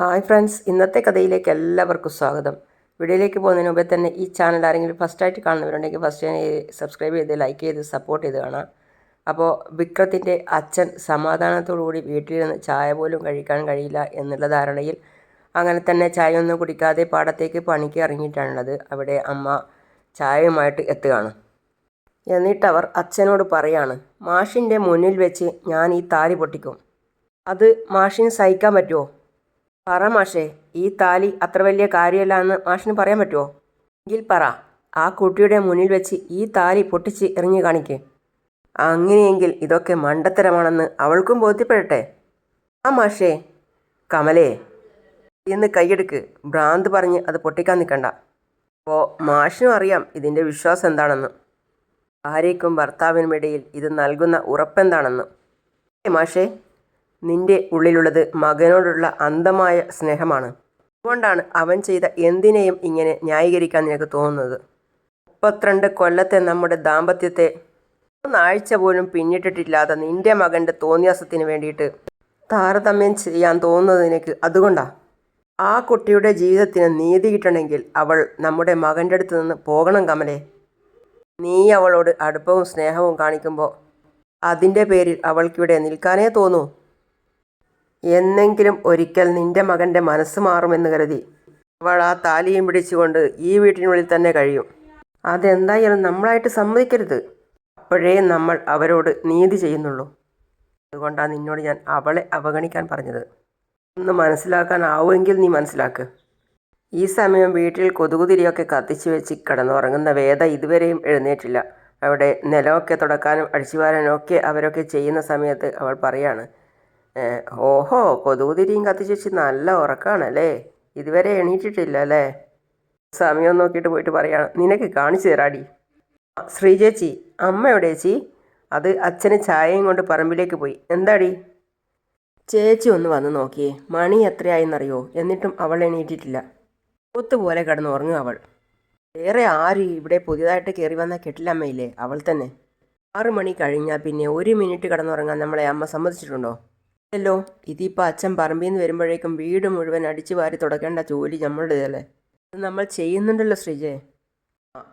Hi friends ഇന്നത്തെ കഥയിലേക്ക് എല്ലാവർക്കും സ്വാഗതം. വീഡിയോയിലേക്ക് പോകുന്നതിന് മുമ്പേ തന്നെ ഈ ചാനൽ ആരെങ്കിലും ഫസ്റ്റായിട്ട് കാണുന്നവരുണ്ടെങ്കിൽ ഫസ്റ്റ് സബ്സ്ക്രൈബ് ചെയ്ത് ലൈക്ക് ചെയ്ത് സപ്പോർട്ട് ചെയ്ത് കാണാം. അപ്പോൾ വിക്രത്തിന്റെ അച്ഛൻ സമാധാനത്തോടു കൂടി വീട്ടിലിരുന്ന് ചായ പോലും കഴിക്കാൻ കഴിയില്ല എന്നുള്ള ധാരണയിൽ അങ്ങനെ തന്നെ ചായ ഒന്നും കുടിക്കാതെ പാടത്തേക്ക് പണിക്ക് ഇറങ്ങിയിട്ടാണുള്ളത്. അവിടെ അമ്മ ചായയുമായിട്ട് എത്തുകയാണ്. എന്നിട്ടവർ അച്ഛനോട് പറയാണ് മാഷിന്റെ മുന്നിൽ വെച്ച് ഞാൻ ഈ താലി പൊട്ടിക്കും. അത് മാഷിന് സഹിക്കാൻ പറ്റുമോ പറ മാഷേ ഈ താലി അത്ര വലിയ കാര്യമല്ല എന്ന് മാഷിന് പറയാൻ പറ്റുമോ എങ്കിൽ പറ ആ കുട്ടിയുടെ മുന്നിൽ വെച്ച് ഈ താലി പൊട്ടിച്ച് എറിഞ്ഞു കാണിക്ക്. അങ്ങനെയെങ്കിൽ ഇതൊക്കെ മണ്ടത്തരമാണെന്ന് അവൾക്കും ബോധ്യപ്പെടട്ടെ. ആ മാഷേ കമലേ ഇന്ന് കൈയെടുക്ക്. ഭ്രാന്ത് പറഞ്ഞ് അത് പൊട്ടിക്കാൻ നിൽക്കണ്ട. അപ്പോൾ മാഷിനും അറിയാം ഇതിന്റെ വിശ്വാസം എന്താണെന്ന്. ഭാര്യയ്ക്കും ഭർത്താവിനും ഇടയിൽ ഇത് നൽകുന്ന ഉറപ്പെന്താണെന്ന് മാഷേ നിന്റെ ഉള്ളിലുള്ളത് മകനോടുള്ള അന്ധമായ സ്നേഹമാണ്. അതുകൊണ്ടാണ് അവൻ ചെയ്ത എന്തിനേയും ഇങ്ങനെ ന്യായീകരിക്കാൻ നിനക്ക് തോന്നുന്നത്. മുപ്പത്തിരണ്ട് കൊല്ലത്തെ നമ്മുടെ ദാമ്പത്യത്തെ ഒന്നാഴ്ച പോലും പിന്നിട്ടിട്ടില്ലാതെ നിന്റെ മകന്റെ തോന്നിയാസത്തിന് വേണ്ടിയിട്ട് താരതമ്യം ചെയ്യാൻ തോന്നുന്നത് നിനക്ക് അതുകൊണ്ടാണ് ആ കുട്ടിയുടെ ജീവിതത്തിന് നീതി കിട്ടണമെങ്കിൽ അവൾ നമ്മുടെ മകന്റെ അടുത്ത് നിന്ന് പോകണം കമലേ. നീ അവളോട് അടുപ്പവും സ്നേഹവും കാണിക്കുമ്പോൾ അതിന്റെ പേരിൽ അവൾക്കിവിടെ നിൽക്കാനേ തോന്നൂ. എന്നെങ്കിലും ഒരിക്കൽ നിന്റെ മകന്റെ മനസ്സ് മാറുമെന്ന് കരുതി അവൾ ആ താലിയും പിടിച്ചുകൊണ്ട് ഈ വീട്ടിനുള്ളിൽ തന്നെ കഴിയും. അതെന്തായാലും നമ്മളായിട്ട് സമ്മതിക്കരുത്. അപ്പോഴേ നമ്മൾ അവരോട് നീതി ചെയ്യുന്നുള്ളൂ. അതുകൊണ്ടാണ് നിന്നോട് ഞാൻ അവളെ അവഗണിക്കാൻ പറഞ്ഞത്. ഒന്ന് മനസ്സിലാക്കാനാവുമെങ്കിൽ നീ മനസ്സിലാക്ക്. ഈ സമയം വീട്ടിൽ കൊതുകുതിരിയൊക്കെ കത്തിച്ചു വെച്ച് കിടന്നുറങ്ങുന്ന വേദ ഇതുവരെയും എഴുന്നേറ്റില്ല. അവിടെ നിലമൊക്കെ തുടക്കാനും അടിച്ചുവാരാനും ഒക്കെ അവരൊക്കെ ചെയ്യുന്ന സമയത്ത് അവൾ പറയാണ് "ഏ, ഓഹോ കൊതുകുതിരിയും കത്തിച്ചേച്ചി നല്ല ഉറക്കമാണല്ലേ ഇതുവരെ എണീറ്റിട്ടില്ല അല്ലേ സമയം നോക്കിയിട്ട് പോയിട്ട് പറയാണ് നിനക്ക് കാണിച്ചു തരാടി. "ആ, ശ്രീചേച്ചി അമ്മ എവിടെ ചേച്ചി? അത് അച്ഛന് ചായയും കൊണ്ട് പറമ്പിലേക്ക് പോയി. എന്താടി? ചേച്ചി ഒന്ന് വന്ന് നോക്കിയേ മണി എത്രയായെന്നറിയോ? എന്നിട്ടും അവൾ എണീറ്റിട്ടില്ല. ഒത്തുപോലെ കിടന്ന് ഉറങ്ങും അവൾ. വേറെ ആര് ഇവിടെ പുതിയതായിട്ട് കയറി വന്ന കെട്ടിലമ്മയില്ലേ? അവൾ തന്നെ. ആറ് മണി കഴിഞ്ഞാൽ പിന്നെ ഒരു മിനിറ്റ് കിടന്നുറങ്ങാൻ നമ്മളെ അമ്മ സമ്മതിച്ചിട്ടുണ്ടോ? ഇല്ലല്ലോ ഇതിപ്പോൾ അച്ഛൻ പറമ്പിൽ നിന്ന് വരുമ്പോഴേക്കും വീട് മുഴുവൻ അടിച്ചു വാരി തുടക്കേണ്ട ജോലി നമ്മളുടേതല്ലേ അത് നമ്മൾ ചെയ്യുന്നുണ്ടല്ലോ ശ്രീജയെ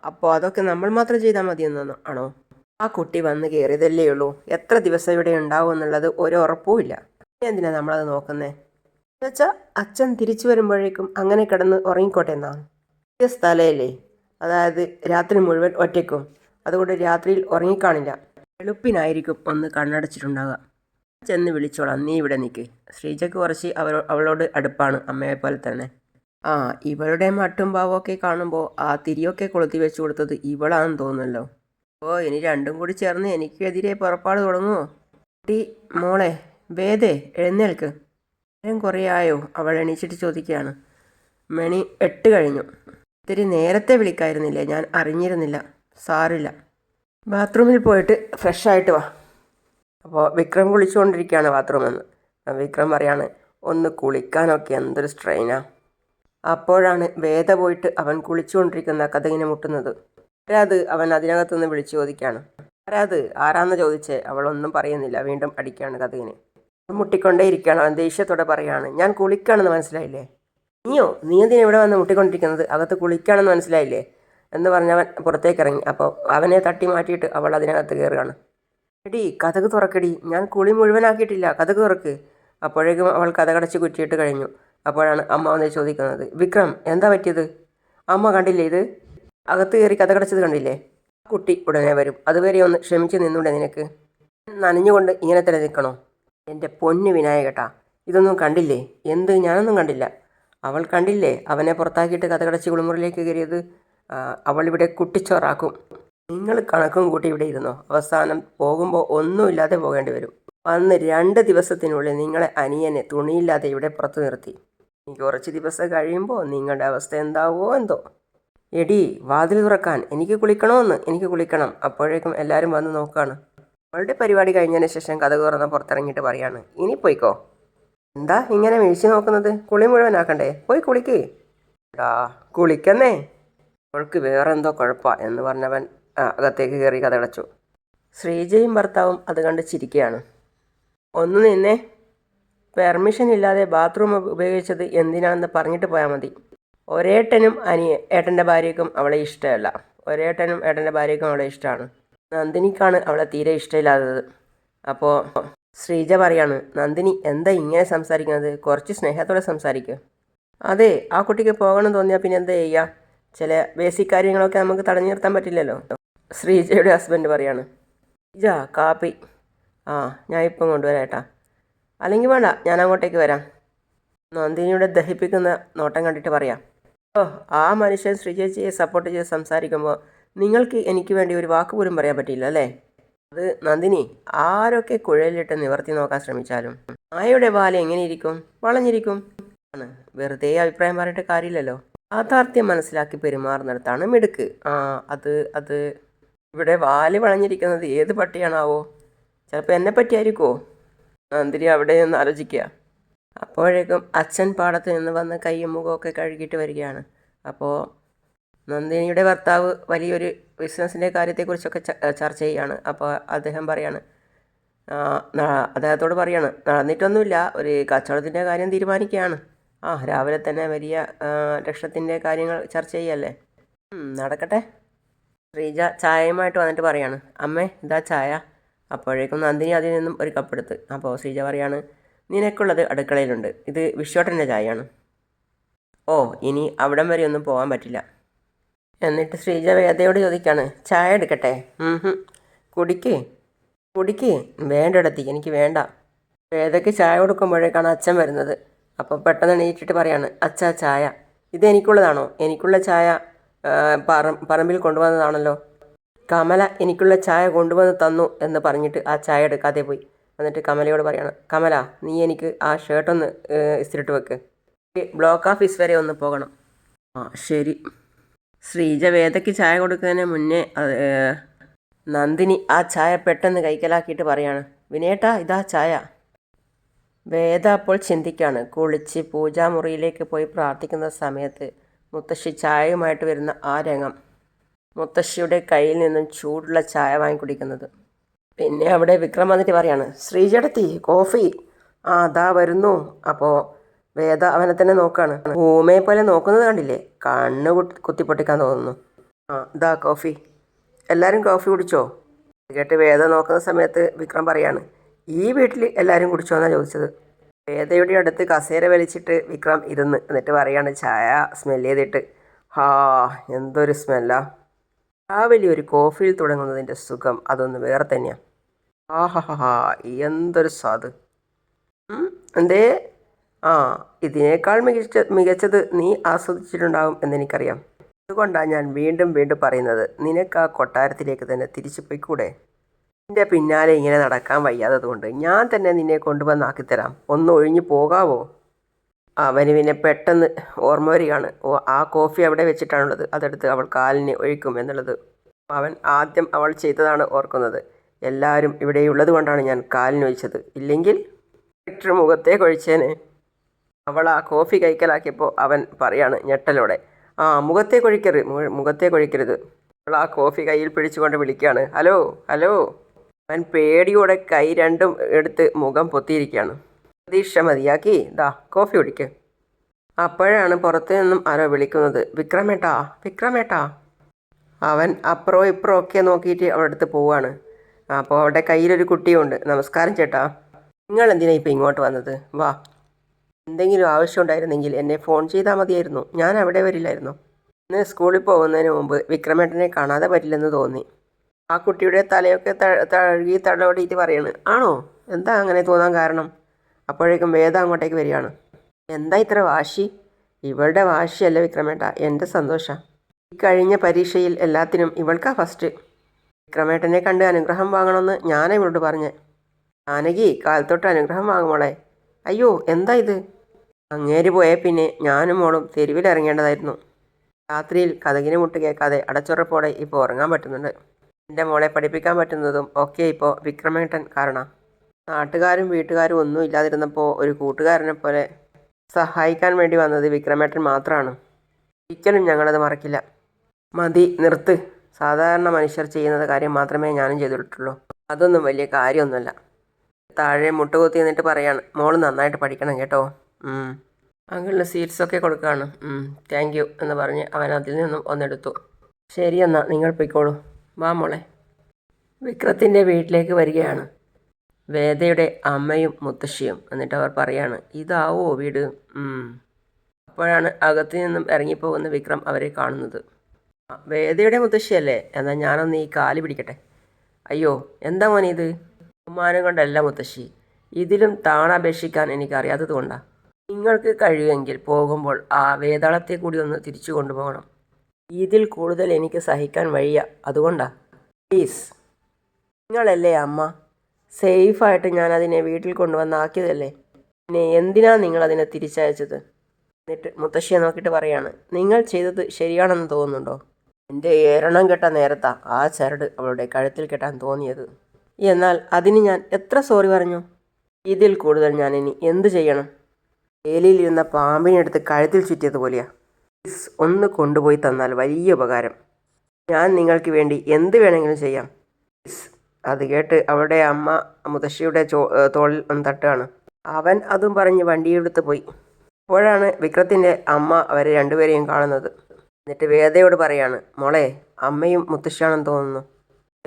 അപ്പോൾ അതൊക്കെ നമ്മൾ മാത്രം ചെയ്താൽ മതിയെന്നാണ് ആണോ? ആ കുട്ടി വന്ന് കയറിയതല്ലേ ഉള്ളൂ. എത്ര ദിവസം ഇവിടെ ഉണ്ടാവും എന്നുള്ളത് ഒരു ഉറപ്പുമില്ല ഇല്ല. എന്തിനാ നമ്മളത് നോക്കുന്നേ? എന്നുവെച്ചാൽ അച്ഛൻ തിരിച്ചു വരുമ്പോഴേക്കും അങ്ങനെ കിടന്ന് ഉറങ്ങിക്കോട്ടെ എന്നാണ് പുതിയ സ്ഥലമല്ലേ അതായത് രാത്രി മുഴുവൻ ഒറ്റയ്ക്കും. അതുകൊണ്ട് രാത്രിയിൽ ഉറങ്ങിക്കാണില്ല. എളുപ്പിനായിരിക്കും ഒന്ന് കണ്ണടച്ചിട്ടുണ്ടാകുക ചെന്ന് വിളിച്ചോളാം. നീ ഇവിടെ നിൽക്ക് ശ്രീജയ്ക്ക് കുറച്ച് അവരോ അവളോട് അടുപ്പാണ്. അമ്മയെ പോലെ തന്നെ. ആ ഇവളുടെ മട്ടും ഭാവമൊക്കെ കാണുമ്പോൾ ആ തിരിയൊക്കെ കൊളുത്തി വെച്ച് കൊടുത്തത് ഇവളാണെന്ന് തോന്നുന്നല്ലോ. ഓ ഇനി രണ്ടും കൂടി ചേർന്ന് എനിക്കെതിരെ പുറപ്പാട് തുടങ്ങുമോ കുട്ടി മോളെ വേദേ എഴുന്നേൽക്ക്. നേരം കുറേ ആയോ? അവൾ എണീച്ചിട്ട് ചോദിക്കുകയാണ്. മണി എട്ട് കഴിഞ്ഞു. ഇത്തിരി നേരത്തെ വിളിക്കായിരുന്നില്ലേ? ഞാൻ അറിഞ്ഞിരുന്നില്ല. സാറില്ല. ബാത്റൂമിൽ പോയിട്ട് ഫ്രഷ് ആയിട്ട് വാ. അപ്പോൾ വിക്രം കുളിച്ചുകൊണ്ടിരിക്കുകയാണ് ബാത്റൂമിൽ നിന്ന് വിക്രം പറയാണ് ഒന്ന് കുളിക്കാനൊക്കെ എന്തൊരു സ്ട്രെയിനാ അപ്പോഴാണ് വേദ പോയിട്ട് അവൻ കുളിച്ചുകൊണ്ടിരിക്കുന്ന കഥകിനെ മുട്ടുന്നത്. അരാത് അവൻ അതിനകത്തുനിന്ന് വിളിച്ചു ചോദിക്കുകയാണ് ആരാത് ആരാന്ന് ചോദിച്ചേ? അവളൊന്നും പറയുന്നില്ല വീണ്ടും അടിക്കുകയാണ് കഥകിനെ മുട്ടിക്കൊണ്ടേ ഇരിക്കുകയാണ്. അവൻ ദേഷ്യത്തോടെ പറയുകയാണ് ഞാൻ കുളിക്കുകയാണെന്ന് മനസ്സിലായില്ലേ? നീയോ നീ എന്തിനാ ഇവിടെ വന്ന് മുട്ടിക്കൊണ്ടിരിക്കുന്നത്? അകത്ത് കുളിക്കുകയാണെന്ന് മനസ്സിലായില്ലേ? എന്ന് പറഞ്ഞവൻ പുറത്തേക്ക് ഇറങ്ങി. അപ്പോൾ അവനെ തട്ടി മാറ്റിയിട്ട് അവൾ അതിനകത്ത് കയറുകയാണ്. എടി കഥക് തുറക്കടി. ഞാൻ കുളി മുഴുവനാക്കിയിട്ടില്ല. കഥക് തുറക്ക്. അപ്പോഴേക്കും അവൾ കഥകടച്ച് കുറ്റിയിട്ട് കഴിഞ്ഞു. അപ്പോഴാണ് അമ്മ വന്ന് ചോദിക്കുന്നത് വിക്രം എന്താ പറ്റിയത്? അമ്മ കണ്ടില്ലേ ഇത്? അകത്ത് കയറി കഥകടച്ചത് കണ്ടില്ലേ? കുട്ടി ഉടനെ വരും. അതുവരെ ഒന്ന് ക്ഷമിച്ച് നിന്നൂടെ നിനക്ക്. നനഞ്ഞുകൊണ്ട് ഇങ്ങനെ തന്നെ നിൽക്കണോ? എന്റെ പൊന്നു വിനായകട്ടാ ഇതൊന്നും കണ്ടില്ലേ? എന്ത്? ഞാനൊന്നും കണ്ടില്ല. അവൾ കണ്ടില്ലേ? അവനെ പുറത്താക്കിയിട്ട് കഥകടച്ച് കുളിമുറിയിലേക്ക് കയറിയത്? അവളിവിടെ കുട്ടിച്ചോറാക്കും. നിങ്ങൾ കണക്കും കൂട്ടി ഇവിടെ ഇരുന്നോ? അവസാനം പോകുമ്പോൾ ഒന്നുമില്ലാതെ പോകേണ്ടി വരും. വന്ന് രണ്ട് ദിവസത്തിനുള്ളിൽ നിങ്ങളെ അനിയനെ തുണിയില്ലാതെ ഇവിടെ പുറത്തു നിർത്തി. ഇനി കുറച്ച് ദിവസം കഴിയുമ്പോൾ നിങ്ങളുടെ അവസ്ഥ എന്താവോ എന്തോ. എടി വാതിൽ തുറക്കാൻ. എനിക്ക് കുളിക്കണമെന്ന് എനിക്ക് കുളിക്കണം. അപ്പോഴേക്കും എല്ലാവരും വന്ന് നോക്കുകയാണ് അവളുടെ പരിപാടി കഴിഞ്ഞതിന് ശേഷം കഥ തുറന്ന് പുറത്തിറങ്ങിയിട്ട് പറയാണ്. ഇനി പോയിക്കോ. എന്താ ഇങ്ങനെ വീഴ്ച നോക്കുന്നത്? കുളി മുഴുവനാക്കണ്ടേ? പോയി കുളിക്കേ. കുളിക്കന്നേ. അവൾക്ക് വേറെന്തോ കുഴപ്പമാണ് എന്ന് പറഞ്ഞവൻ അകത്തേക്ക് കയറി കഥടച്ചു ശ്രീജയും ഭർത്താവും അത് കണ്ട് ചിരിക്കുകയാണ്. ഒന്ന് നിന്നെ. പെർമിഷൻ ഇല്ലാതെ ബാത്റൂം ഉപയോഗിച്ചത് എന്തിനാണെന്ന് പറഞ്ഞിട്ട് പോയാൽ മതി. ഒരേട്ടനും അനിയ ഏട്ടന്റെ ഭാര്യയ്ക്കും അവളെ ഇഷ്ടമല്ല. ഒരേട്ടനും ഏട്ടന്റെ ഭാര്യയ്ക്കും അവളെ ഇഷ്ടമാണ്. നന്ദിനിക്കാണ് അവളെ തീരെ ഇഷ്ടമില്ലാത്തത്. അപ്പോൾ ശ്രീജ പറയാണ് നന്ദിനി എന്താ ഇങ്ങനെ സംസാരിക്കുന്നത്? കുറച്ച് സ്നേഹത്തോടെ സംസാരിക്കുക അതെ ആ കുട്ടിക്ക് പോകണം തോന്നിയാൽ പിന്നെ എന്താ ചെയ്യുക ചില ബേസിക് കാര്യങ്ങളൊക്കെ നമുക്ക് തടഞ്ഞു നിർത്താൻ പറ്റില്ലല്ലോ. ശ്രീജയുടെ ഹസ്ബൻഡ് പറയാണ് ഇജാ കാപ്പി. ആ ഞാൻ ഇപ്പം കൊണ്ടുവരാം ഏട്ടാ. അല്ലെങ്കിൽ വേണ്ട ഞാൻ അങ്ങോട്ടേക്ക് വരാം. നന്ദിനിയുടെ ദഹിപ്പിക്കുന്ന നോട്ടം കണ്ടിട്ട് പറയാം ഓ ആ മനുഷ്യൻ ശ്രീചേച്ചിയെ സപ്പോർട്ട് ചെയ്ത് സംസാരിക്കുമ്പോൾ നിങ്ങൾക്ക് എനിക്ക് വേണ്ടി ഒരു വാക്ക് പോലും പറയാൻ പറ്റിയില്ല അല്ലേ? അത് നന്ദിനി ആരൊക്കെ കുഴലിട്ട് നിവർത്തി നോക്കാൻ ശ്രമിച്ചാലും നായയുടെ എങ്ങനെ ഇരിക്കും വളഞ്ഞിരിക്കും? ആണ് വെറുതെ അഭിപ്രായം പറഞ്ഞിട്ട് കാര്യമില്ലല്ലോ. യാഥാർത്ഥ്യം മനസ്സിലാക്കി പെരുമാറുന്നിടത്താണ് മിടുക്ക്. ആ അത് അത് ഇവിടെ വാൽ വളഞ്ഞിരിക്കുന്നത് ഏത് പട്ടിയാണാവോ? ചിലപ്പോൾ എന്നെ പറ്റിയായിരിക്കുമോ നന്ദിരി അവിടെ നിന്ന് ആലോചിക്കുക. അപ്പോഴേക്കും അച്ഛൻ പാടത്ത് നിന്ന് വന്ന് കൈയും മുഖമൊക്കെ കഴുകിയിട്ട് വരികയാണ്. അപ്പോൾ നന്ദിനിയുടെ ഭർത്താവ് വലിയൊരു ബിസിനസ്സിന്റെ കാര്യത്തെക്കുറിച്ചൊക്കെ ചർച്ച ചെയ്യുകയാണ് അപ്പോൾ അദ്ദേഹം പറയാണ് അദ്ദേഹത്തോട് പറയാണ് നടന്നിട്ടൊന്നുമില്ല ഒരു കച്ചവടത്തിന്റെ കാര്യം തീരുമാനിക്കുകയാണ്. ആ രാവിലെ തന്നെ വലിയ ലക്ഷത്തിന്റെ കാര്യങ്ങൾ ചർച്ച ചെയ്യല്ലേ? നടക്കട്ടെ. ശ്രീജ ചായയുമായിട്ട് വന്നിട്ട് പറയാണ് അമ്മേ ഇതാ ചായ. അപ്പോഴേക്കും നന്ദിനി അതിൽ നിന്നും ഒരു കപ്പെടുത്ത് അപ്പോൾ ശ്രീജ പറയാണ് നിനക്കുള്ളത് അടുക്കളയിലുണ്ട്. ഇത് വിശ്വട്ടന്റെ ചായയാണ്. ഓ ഇനി അവിടം വരെ ഒന്നും പോകാൻ പറ്റില്ല. എന്നിട്ട് ശ്രീജ വേദയോട് ചോദിക്കാണ് ചായ എടുക്കട്ടെ. കുടിക്ക്. കുടിക്ക്. വേണ്ടടത്തി. എനിക്ക് വേണ്ട. വേദയ്ക്ക് ചായ കൊടുക്കുമ്പോഴേക്കാണ് അച്ഛൻ വരുന്നത്. അപ്പോൾ പെട്ടെന്ന് എണീറ്റിട്ട് പറയാണ് അച്ഛാ ചായ. ഇത് എനിക്കുള്ളതാണോ? എനിക്കുള്ള ചായ പറമ്പിൽ കൊണ്ടുവന്നതാണല്ലോ. കമല എനിക്കുള്ള ചായ കൊണ്ടുവന്ന് തന്നു എന്ന് പറഞ്ഞിട്ട് ആ ചായ എടുക്കാതെ പോയി. എന്നിട്ട് കമലയോട് പറയണം കമല നീ എനിക്ക് ആ ഷർട്ടൊന്ന് ഇസ്തിരിട്ട് വെക്ക്. ബ്ലോക്ക് ഓഫീസ് വരെ ഒന്ന് പോകണം. ആ ശരി. ശ്രീജ വേദയ്ക്ക് ചായ കൊടുക്കുന്നതിന് മുന്നേ നന്ദിനി ആ ചായ പെട്ടെന്ന് കൈക്കലാക്കിയിട്ട് പറയാണ് വിനേട്ടാ ഇതാ ചായ. വേദ അപ്പോൾ ചിന്തിക്കാണ് കുളിച്ച് പൂജാമുറിയിലേക്ക് പോയി പ്രാർത്ഥിക്കുന്ന സമയത്ത് മുത്തശ്ശി ചായയുമായിട്ട് വരുന്ന ആ രംഗം. മുത്തശ്ശിയുടെ കയ്യിൽ നിന്നും ചൂടുള്ള ചായ വാങ്ങി കുടിക്കുന്നത്. പിന്നെ അവിടെ വിക്രം വന്നിട്ട് പറയാണ് ശ്രീജടത്തി കോഫി. ആ അതാ വരുന്നു. അപ്പോൾ വേദ അവനെ തന്നെ നോക്കാണ്. ഭൂമിയെ പോലെ നോക്കുന്നത് കണ്ടില്ലേ? കണ്ണ് കുത്തി- കുത്തിപ്പൊട്ടിക്കാൻ തോന്നുന്നു. ആ ഇതാ കോഫി. എല്ലാവരും കോഫി കുടിച്ചോ? കേട്ട് വേദ നോക്കുന്ന സമയത്ത് വിക്രം പറയാണ് ഈ വീട്ടിൽ എല്ലാവരും കുടിച്ചോ എന്നാണ് ചോദിച്ചത്. വേദയുടെ അടുത്ത് കസേര വലിച്ചിട്ട് വിക്രം ഇരുന്ന് എന്നിട്ട് പറയാണ് ചായ സ്മെൽ ചെയ്തിട്ട്. ഹാ എന്തൊരു സ്മെല്ലാ രാവിലെ ഒരു കോഫിയിൽ തുടങ്ങുന്നതിന്റെ സുഖം അതൊന്ന് വേറെ തന്നെയാണ് ആഹാഹാ എന്തൊരു സ്വാദ് എന്തേ? ആ ഇതിനേക്കാൾ മികച്ച മികച്ചത് നീ ആസ്വദിച്ചിട്ടുണ്ടാവും എന്നെനിക്കറിയാം. അതുകൊണ്ടാണ് ഞാൻ വീണ്ടും വീണ്ടും പറയുന്നത് നിനക്ക് ആ കൊട്ടാരത്തിലേക്ക് തന്നെ തിരിച്ചു പോയിക്കൂടെ? നിന്റെ പിന്നാലെ ഇങ്ങനെ നടക്കാൻ വയ്യാത്തതുകൊണ്ട് ഞാൻ തന്നെ നിന്നെ കൊണ്ടുവന്നാക്കിത്തരാം ഒന്ന് ഒഴിഞ്ഞു പോകാവോ? അവന് പിന്നെ പെട്ടെന്ന് ഓർമ്മ വരികയാണ്. ആ കോഫി അവിടെ വെച്ചിട്ടാണുള്ളത്. അതെടുത്ത് അവൾ കാലിന് ഒഴിക്കും എന്നുള്ളത്. അവൻ ആദ്യം അവൾ ചെയ്തതാണ് ഓർക്കുന്നത്. എല്ലാവരും ഇവിടെയുള്ളത് കൊണ്ടാണ് ഞാൻ കാലിന് ഒഴിച്ചത്. ഇല്ലെങ്കിൽ ഡോക്ടർ മുഖത്തെ കൊഴിച്ചേനെ. അവൾ ആ കോഫി കൈക്കലാക്കിയപ്പോൾ അവൻ പറയാണ് ഞെട്ടലോടെ. ആ മുഖത്തെ കൊഴിക്കരുത്. മുഖത്തെ കൊഴിക്കരുത്. അവൾ ആ കോഫി കയ്യിൽ പിടിച്ചുകൊണ്ട് വിളിക്കുകയാണ്. Hello hello. അവൻ പേടിയോടെ കൈ രണ്ടും എടുത്ത് മുഖം പൊത്തിയിരിക്കുകയാണ്. പ്രതീക്ഷ മതിയാക്കി ദാ കോഫി കുടിക്ക്. അപ്പോഴാണ് പുറത്തു നിന്നും ആരോ വിളിക്കുന്നത്. വിക്രമേട്ടാ വിക്രമേട്ടാ. അവൻ അപ്പുറോ ഇപ്പുറോ ഒക്കെ നോക്കിയിട്ട് അവളുടെ അടുത്ത് പോവാണ് അപ്പോൾ അവളുടെ കയ്യിലൊരു കുട്ടിയുണ്ട്. നമസ്കാരം ചേട്ടാ. നിങ്ങൾ എന്തിനാണ് ഇപ്പം ഇങ്ങോട്ട് വന്നത്? വാ. എന്തെങ്കിലും ആവശ്യം ഉണ്ടായിരുന്നെങ്കിൽ എന്നെ ഫോൺ ചെയ്താൽ മതിയായിരുന്നു. ഞാൻ അവിടെ വരില്ലായിരുന്നു. ഇന്ന് സ്കൂളിൽ പോകുന്നതിന് മുമ്പ് വിക്രമേട്ടനെ കാണാതെ പറ്റില്ലെന്ന് തോന്നി. ആ കുട്ടിയുടെ തലയൊക്കെ തഴുകി തടവടിയിട്ട് പറയാണ് ആണോ? എന്താ അങ്ങനെ തോന്നാൻ കാരണം? അപ്പോഴേക്കും വേദ അങ്ങോട്ടേക്ക് വരികയാണ്. എന്താ ഇത്ര വാശി? ഇവളുടെ വാശിയല്ല വിക്രമേട്ട എന്റെ സന്തോഷം. ഈ കഴിഞ്ഞ പരീക്ഷയിൽ എല്ലാത്തിനും ഇവൾക്കാ ഫസ്റ്റ് വിക്രമേട്ടനെ കണ്ട് അനുഗ്രഹം വാങ്ങണമെന്ന് ഞാൻ ഇവളോട് പറഞ്ഞേ. ജാനകി കാലത്തൊട്ട് അനുഗ്രഹം വാങ്ങുമോളെ അയ്യോ എന്താ ഇത്? അങ്ങേര് പോയ പിന്നെ ഞാനും മോളും തെരുവിലിറങ്ങേണ്ടതായിരുന്നു. രാത്രിയിൽ കഥകിന് മുട്ട് കേൾക്കാതെ അടച്ചുറപ്പോടെ ഇപ്പോൾ ഉറങ്ങാൻ പറ്റുന്നുണ്ട്. എന്റെ മോളെ പഠിപ്പിക്കാൻ പറ്റുന്നതും ഒക്കെ ഇപ്പോൾ വിക്രമേട്ടൻ കാരണം. നാട്ടുകാരും വീട്ടുകാരും ഒന്നും ഇല്ലാതിരുന്നപ്പോൾ ഒരു കൂട്ടുകാരനെ പോലെ സഹായിക്കാൻ വേണ്ടി വന്നത് വിക്രമേട്ടൻ മാത്രമാണ് ഒരിക്കലും ഞങ്ങളത് മറക്കില്ല. മതി നിർത്ത്. സാധാരണ മനുഷ്യർ ചെയ്യുന്നത് കാര്യം മാത്രമേ ഞാനും ചെയ്തിട്ടുള്ളൂ. അതൊന്നും വലിയ കാര്യമൊന്നുമല്ല. താഴെ മുട്ടുകുത്തി എന്നിട്ട് പറയാണ് മോൾ നന്നായിട്ട് പഠിക്കണം കേട്ടോ. അങ്ങനെയുള്ള സീറ്റ്സൊക്കെ കൊടുക്കുകയാണ്. താങ്ക് യു എന്ന് പറഞ്ഞ് അവൻ അതിൽ നിന്നും ഒന്നെടുത്തു. ശരി എന്നാൽ നിങ്ങൾ പൊയ്ക്കോളൂ. വാ മോളെ. വിക്രത്തിന്റെ വീട്ടിലേക്ക് വരികയാണ്. വേദയുടെ അമ്മയും മുത്തശ്ശിയും എന്നിട്ട് അവർ പറയാണ് ഇതാവോ വീട്? അപ്പോഴാണ് അകത്തു നിന്നും ഇറങ്ങിപ്പോകുന്ന വിക്രം അവരെ കാണുന്നത്. വേദയുടെ മുത്തശ്ശിയല്ലേ? എന്നാൽ ഞാനൊന്ന് ഈ കാൽ പിടിക്കട്ടെ. അയ്യോ എന്താ മോനെ ഇത്? ബഹുമാനം കൊണ്ടല്ല മുത്തശ്ശി. ഇതിലും താണപേക്ഷിക്കാൻ എനിക്കറിയാത്തത് കൊണ്ടാണ് നിങ്ങൾക്ക് കഴിയുമെങ്കിൽ പോകുമ്പോൾ ആ വേതാളത്തെ കൂടി ഒന്ന് തിരിച്ചു കൊണ്ടുപോകണം. ഇതിൽ കൂടുതൽ എനിക്ക് സഹിക്കാൻ വയ്യ. അതുകൊണ്ടാ. പ്ലീസ് നിങ്ങളല്ലേ അമ്മ? സേഫായിട്ട് ഞാൻ അതിനെ വീട്ടിൽ കൊണ്ടുവന്നാക്കിയതല്ലേ പിന്നെ എന്തിനാ നിങ്ങൾ അതിനെ തിരിച്ചയച്ചത്? എന്നിട്ട് മുത്തശ്ശിയെ നോക്കിയിട്ട് പറയാണ്. നിങ്ങൾ ചെയ്തത് ശരിയാണെന്ന് തോന്നുന്നുണ്ടോ? എന്റെ ഏരണം കെട്ട നേരത്താ ആ ചരട് അവളുടെ കഴുത്തിൽ കെട്ടാൻ തോന്നിയത്. എന്നാൽ അതിന് ഞാൻ എത്ര സോറി പറഞ്ഞു? ഇതിൽ കൂടുതൽ ഞാൻ ഇനി എന്തു ചെയ്യണം? വേലിയിലിരുന്ന പാമ്പിനെടുത്ത് കഴുത്തിൽ ചുറ്റിയതുപോലെയാ പ്ലീസ് ഒന്ന് കൊണ്ടുപോയി തന്നാൽ വലിയ ഉപകാരം. ഞാൻ നിങ്ങൾക്ക് വേണ്ടി എന്ത് വേണമെങ്കിലും ചെയ്യാം. പ്ലീസ് അത് കേട്ട് അവളുടെ അമ്മ മുത്തശ്ശിയുടെ ചോ തോളിൽ ഒന്ന് തട്ടുകയാണ്. അവൻ അതും പറഞ്ഞ് വണ്ടിയെടുത്ത് പോയി. അപ്പോഴാണ് വിക്രത്തിന്റെ അമ്മ അവരെ രണ്ടുപേരെയും കാണുന്നത്. എന്നിട്ട് വേദയോട് പറയാണ് മോളെ അമ്മയും മുത്തശ്ശിയാണെന്ന് തോന്നുന്നു.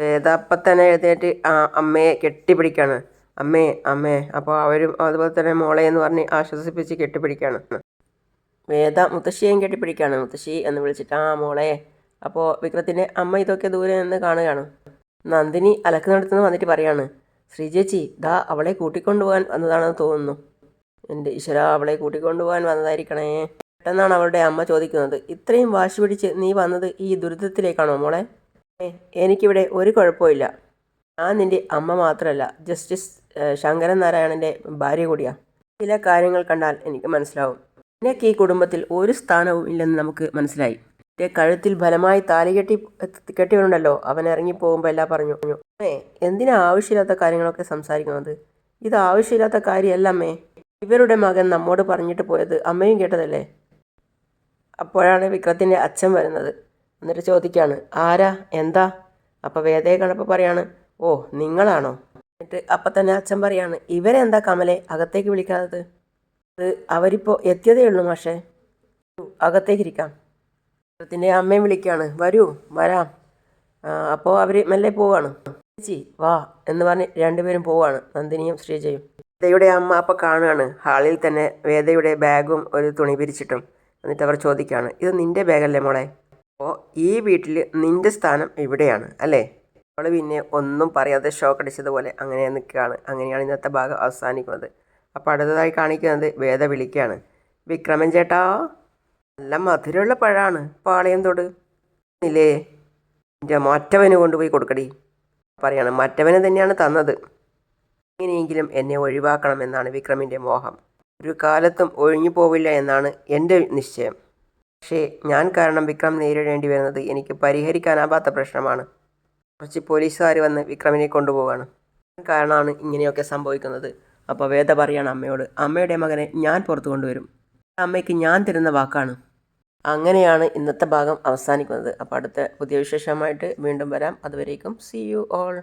വേദ അപ്പം തന്നെ എഴുന്നേറ്റ് ആ അമ്മയെ കെട്ടിപ്പിടിക്കാണ്. അമ്മേ അമ്മേ. അപ്പോൾ അവരും അതുപോലെ തന്നെ മോളെ എന്ന് പറഞ്ഞ് ആശ്വസിപ്പിച്ച് കെട്ടിപ്പിടിക്കാണ്. വേദ മുത്തശ്ശിയെയും കെട്ടിപ്പിടിക്കുകയാണ് മുത്തശ്ശി എന്ന് വിളിച്ചിട്ട് ആ മോളെ അപ്പോൾ വിക്രത്തിന്റെ അമ്മ ഇതൊക്കെ ദൂരെ നിന്ന് കാണുകയാണ്. നന്ദിനി അലക്കുന്നിടത്തുനിന്ന് വന്നിട്ട് പറയാണ് ശ്രീജേച്ചി ദാ അവളെ കൂട്ടിക്കൊണ്ടുപോകാൻ വന്നതാണെന്ന് തോന്നുന്നു. എന്റെ ഈശ്വര അവളെ കൂട്ടിക്കൊണ്ടുപോകാൻ വന്നതായിരിക്കണേ. പെട്ടെന്നാണ് അവളുടെ അമ്മ ചോദിക്കുന്നത് ഇത്രയും വാശി പിടിച്ച് നീ വന്നത് ഈ ദുരിതത്തിലേക്കാണോ മോളെ? എനിക്കിവിടെ ഒരു കുഴപ്പമില്ല ഞാൻ നിന്റെ അമ്മ മാത്രമല്ല ജസ്റ്റിസ് ശങ്കരൻ നാരായണന്റെ ഭാര്യ കൂടിയാണ് ചില കാര്യങ്ങൾ കണ്ടാൽ എനിക്ക് മനസ്സിലാവും. നിനക്ക് ഈ കുടുംബത്തിൽ ഒരു സ്ഥാനവും ഇല്ലെന്ന് നമുക്ക് മനസ്സിലായി. കഴുത്തിൽ ബലമായി താലി കെട്ടി കെട്ടിയുണ്ടല്ലോ അവൻ ഇറങ്ങിപ്പോകുമ്പോൾ എല്ലാം പറഞ്ഞു. അമ്മേ എന്തിനാ ആവശ്യമില്ലാത്ത കാര്യങ്ങളൊക്കെ സംസാരിക്കുന്നത്? ഇത് ആവശ്യമില്ലാത്ത കാര്യമല്ല അമ്മേ. ഇവരുടെ മകൻ നമ്മോട് പറഞ്ഞിട്ട് പോയത് അമ്മയും കേട്ടതല്ലേ? അപ്പോഴാണ് വിക്രത്തിന്റെ അച്ഛൻ വരുന്നത്. എന്നിട്ട് ചോദിക്കുകയാണ് ആരാ? എന്താ? അപ്പോൾ വേദയെ കണ്ടപ്പോൾ പറയാണ് ഓ നിങ്ങളാണോ? എന്നിട്ട് അപ്പം തന്നെ അച്ഛൻ പറയാണ് ഇവരെന്താ കമലെ? അകത്തേക്ക് വിളിക്കാത്തത്? അവരിപ്പോൾ എത്തിയതേ ഉള്ളൂ മാഷേ. വരൂ, അകത്തേക്ക് ഇരിക്കാം. അദ്ദേഹത്തിന്റെ അമ്മയും വിളിക്കുകയാണ് വരൂ വരാം. അപ്പോൾ അവർ മെല്ലെ പോവാണ്. ചേച്ചി വാ എന്ന് പറഞ്ഞ് രണ്ടുപേരും പോവാണ്. നന്ദിനിയും ശ്രീജയും. വേദയുടെ അമ്മ അപ്പോൾ കാണുകയാണ്. ഹാളിൽ തന്നെ വേദയുടെ ബാഗും ഒരു തുണി പിരിച്ചിട്ടും എന്നിട്ട് അവർ ചോദിക്കുകയാണ് ഇത് നിന്റെ ബാഗല്ലേ മോളെ? അപ്പോൾ ഈ വീട്ടിൽ നിന്റെ സ്ഥാനം ഇവിടെയാണ് അല്ലേ? അവൾ പിന്നെ ഒന്നും പറയാതെ ഷോക്ക് അടിച്ചതുപോലെ അങ്ങനെ നിൽക്കുകയാണ് അങ്ങനെയാണ് ഇന്നത്തെ ഭാഗം അവസാനിക്കുന്നത്. അപ്പോൾ അടുത്തതായി കാണിക്കുന്നത് വേദ വിളിക്കുകയാണ് വിക്രമൻ ചേട്ടാ നല്ല മധുരമുള്ള പഴമാണ് പാളയം തൊട്. ഇല്ലേ? എന്റെ മറ്റവന് കൊണ്ടുപോയി കൊടുക്കടി. പറയാണ് മറ്റവന് തന്നെയാണ് തന്നത്. എങ്ങനെയെങ്കിലും എന്നെ ഒഴിവാക്കണമെന്നാണ് വിക്രമിന്റെ മോഹം. ഒരു കാലത്തും ഒഴിഞ്ഞു പോവില്ല എന്നാണ് എന്റെ നിശ്ചയം. പക്ഷേ ഞാൻ കാരണം വിക്രം നേരിടേണ്ടി വരുന്നത് എനിക്ക് പരിഹരിക്കാനാവാത്ത പ്രശ്നമാണ്. കുറച്ച് പോലീസുകാർ വന്ന് വിക്രമിനെ കൊണ്ടുപോവാണ്. കാരണമാണ് ഇങ്ങനെയൊക്കെ സംഭവിക്കുന്നത്. അപ്പോൾ വേദ പറയാണ് അമ്മയോട് അമ്മയുടെ മകനെ ഞാൻ പുറത്തു കൊണ്ടുവരും. അമ്മയ്ക്ക് ഞാൻ തരുന്ന വാക്കാണ്. അങ്ങനെയാണ് ഇന്നത്തെ ഭാഗം അവസാനിക്കുന്നത്. അപ്പോൾ അടുത്ത പുതിയ വിശേഷമായിട്ട് വീണ്ടും വരാം. അതുവരേക്കും സി യു ഓൾ